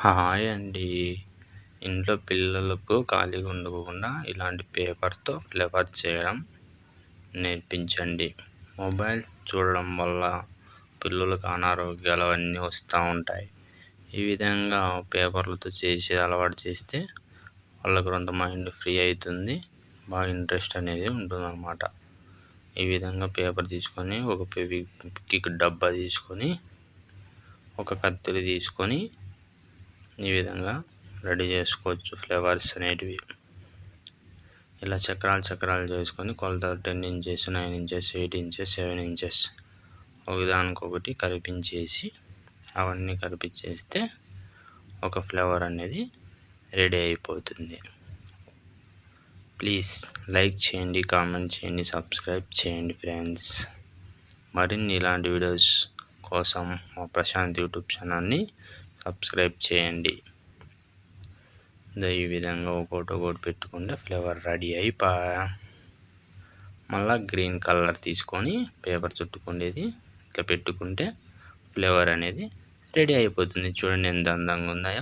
Hi అండి. ఇంట్లో పిల్లలకు ఖాళీగా ఉండకుండా ఇలాంటి పేపర్తో ఫ్లెవర్ చేయడం నేర్పించండి. మొబైల్ చూడడం వల్ల పిల్లలకు అనారోగ్యాలు అవన్నీ వస్తూ ఉంటాయి. ఈ విధంగా పేపర్లతో చేసి అలవాటు చేస్తే వాళ్ళకు కొంత మైండ్ ఫ్రీ అవుతుంది. బాగా ఇంట్రెస్ట్ అనేది ఉంటుంది అన్నమాట ఈ విధంగా పేపర్ తీసుకొని ఒక ఫెవిక్విక్ డబ్బా తీసుకొని ఒక కత్తిరి తీసుకొని ఈ విధంగా రెడీ చేసుకోవచ్చు ఫ్లేవర్స్ అనేటివి. ఇలా చక్రాలు చక్రాలు చేసుకొని కొలత ten inches nine inches eight inches seven inches ఒకదానికొకటి కరిపించేసి అవన్నీ కరిపించేస్తే ఒక ఫ్లేవర్ అనేది రెడీ అయిపోతుంది. ప్లీజ్ లైక్ చేయండి కామెంట్ చేయండి సబ్స్క్రైబ్ చేయండి ఫ్రెండ్స్. మరిన్ని ఇలాంటి వీడియోస్ కోసం మా ప్రశాంత్ యూట్యూబ్ ఛానల్ని సబ్స్క్రైబ్ చేయండి. ఈ విధంగా ఒకటి ఒకటి పెట్టుకుంటే ఫ్లేవర్ రెడీ అయిపోయా మళ్ళీ గ్రీన్ కలర్ తీసుకొని పేపర్ చుట్టుకుండేది ఇట్లా పెట్టుకుంటే ఫ్లేవర్ అనేది రెడీ అయిపోతుంది. చూడండి ఎంత అందంగా ఉన్నాయో